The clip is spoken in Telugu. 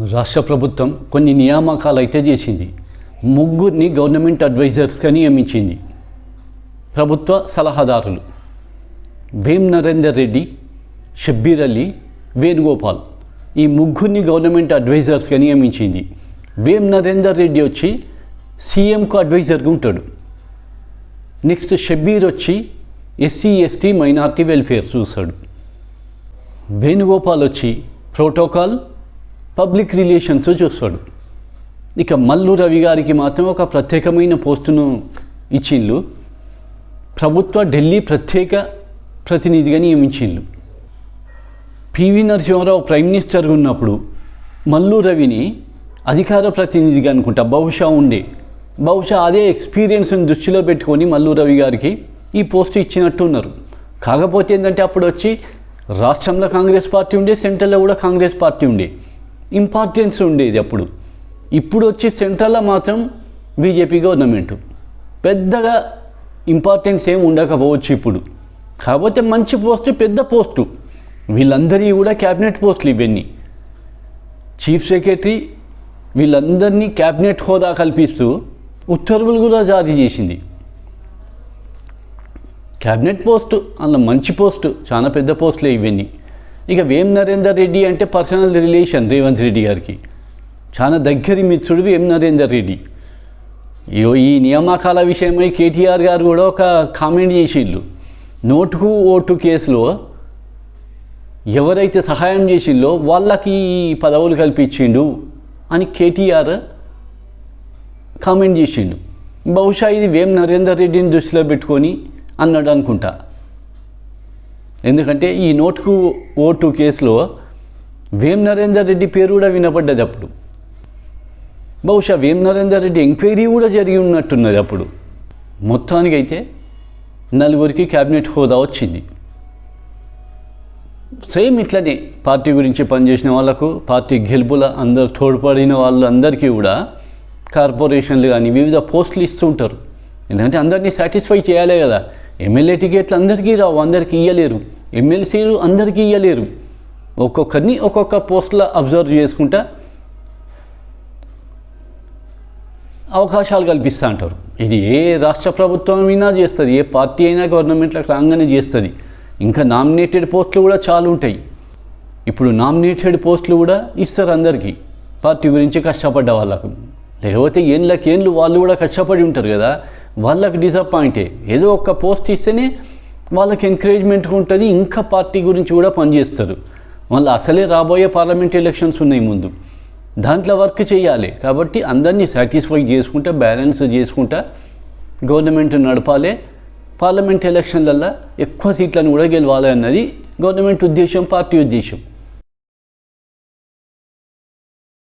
రాష్ట్ర ప్రభుత్వం కొన్ని నియామకాలు అయితే చేసింది. ముగ్గురిని గవర్నమెంట్ అడ్వైజర్స్గా నియమించింది. ప్రభుత్వ సలహాదారులు భీమ్ నరేందర్ రెడ్డి షబ్బీర్ అలీ వేణుగోపాల్ ఈ ముగ్గురిని గవర్నమెంట్ అడ్వైజర్స్గా నియమించింది. భీమ్ నరేందర్ రెడ్డి వచ్చి సీఎంకు అడ్వైజర్గా ఉంటాడు. నెక్స్ట్ షబ్బీర్ వచ్చి ఎస్సీ ఎస్టీ మైనార్టీ వెల్ఫేర్ చూస్తాడు. వేణుగోపాల్ వచ్చి ప్రోటోకాల్ పబ్లిక్ రిలేషన్స్ చూస్తాడు. ఇక మల్లు రవి గారికి మాత్రం ఒక ప్రత్యేకమైన పోస్టును ఇచ్చిండ్లు. ప్రభుత్వ ఢిల్లీ ప్రత్యేక ప్రతినిధిగా నియమించిండ్లు. పివి నరసింహారావు ప్రైమ్ మినిస్టర్గా ఉన్నప్పుడు మల్లు రవిని అధికార ప్రతినిధిగా అనుకుంటా బహుశా ఉండే. బహుశా అదే ఎక్స్పీరియన్స్ని దృష్టిలో పెట్టుకొని మల్లు రవి గారికి ఈ పోస్ట్ ఇచ్చినట్టున్నారు. కాకపోతే ఏంటంటే అప్పుడు వచ్చి రాష్ట్రంలో కాంగ్రెస్ పార్టీ ఉండే సెంట్రల్లో కూడా కాంగ్రెస్ పార్టీ ఉండే. ఇంపార్టెన్స్ ఉండేది అప్పుడు. ఇప్పుడు వచ్చి సెంట్రల్లో మాత్రం బీజేపీ గవర్నమెంట్. పెద్దగా ఇంపార్టెన్స్ ఏమి ఉండకపోవచ్చు ఇప్పుడు. కాకపోతే మంచి పోస్టు పెద్ద పోస్టు. వీళ్ళందరికీ కూడా క్యాబినెట్ పోస్టులు ఇవన్నీ. చీఫ్ సెక్రటరీ వీళ్ళందరినీ క్యాబినెట్ హోదా కల్పిస్తూ ఉత్తర్వులు కూడా జారీ చేసింది. క్యాబినెట్ పోస్టు అందులో మంచి పోస్టు చాలా పెద్ద పోస్టులే ఇవన్నీ. ఇక వేం నరేందర్ రెడ్డి అంటే పర్సనల్ రిలేషన్ రేవంత్ రెడ్డి గారికి. చాలా దగ్గరి మిత్రుడు వేం నరేందర్ రెడ్డి. ఈ నియామకాల విషయమై కేటీఆర్ గారు కూడా ఒక కామెంట్ చేసిండ్రు. నోటుకు ఓటు కేసులో ఎవరైతే సహాయం చేసిందో వాళ్ళకి ఈ పదవులు కల్పించిండు అని కేటీఆర్ కామెంట్ చేసిండు. బహుశా ఇది వేం నరేందర్ రెడ్డిని దృష్టిలో పెట్టుకొని అన్నాడు అనుకుంటా. ఎందుకంటే ఈ నోటుకు ఓటు కేసులో వేం నరేందర్ రెడ్డి పేరు కూడా వినపడ్డది అప్పుడు. బహుశా వేం నరేందర్ రెడ్డి ఎంక్వైరీ కూడా జరిగి ఉన్నట్టున్నది అప్పుడు. మొత్తానికైతే నలుగురికి క్యాబినెట్ హోదా వచ్చింది. సేమ్ ఇట్లనే పార్టీ గురించి పనిచేసిన వాళ్ళకు పార్టీ గెలుపుల అందరు తోడ్పడిన వాళ్ళందరికీ కూడా కార్పొరేషన్లు కానీ వివిధ పోస్టులు ఇస్తూ ఉంటారు ఎందుకంటే అందరినీ సాటిస్ఫై చేయాలి కదా. ఎమ్మెల్యే టికెట్లు అందరికీ రావు అందరికీ ఇవ్వలేరు ఎమ్మెల్సీలు అందరికీ ఇవ్వలేరు ఒక్కొక్కరిని ఒక్కొక్క పోస్టులో అబ్జర్వ్ చేసుకుంటా అవకాశాలు కల్పిస్తూ అంటారు. ఇది ఏ రాష్ట్ర ప్రభుత్వం అయినా చేస్తుంది ఏ పార్టీ అయినా గవర్నమెంట్లో రాగానే చేస్తుంది. ఇంకా నామినేటెడ్ పోస్టులు కూడా చాలా ఉంటాయి. ఇప్పుడు నామినేటెడ్ పోస్టులు కూడా ఇస్తారు అందరికీ. పార్టీ గురించి కష్టపడ్డ వాళ్ళకు. లేకపోతే ఏళ్ళకి ఏళ్ళు వాళ్ళు కూడా కష్టపడి ఉంటారు కదా. వాళ్ళకి డిసప్పాయింటే ఏదో ఒక్క పోస్ట్ ఇస్తేనే వాళ్ళకి ఎంకరేజ్మెంట్గా ఉంటుంది ఇంకా పార్టీ గురించి కూడా పనిచేస్తారు మళ్ళీ అసలే రాబోయే పార్లమెంట్ ఎలక్షన్స్ ఉన్నాయి ముందు. దాంట్లో వర్క్ చేయాలి. కాబట్టి అందరినీ సాటిస్ఫై చేసుకుంటా బ్యాలెన్స్ చేసుకుంటా గవర్నమెంట్ నడపాలి. పార్లమెంట్ ఎలక్షన్లల్లో ఎక్కువ సీట్లను కూడా గెలవాలి అన్నది గవర్నమెంట్ ఉద్దేశం పార్టీ ఉద్దేశం.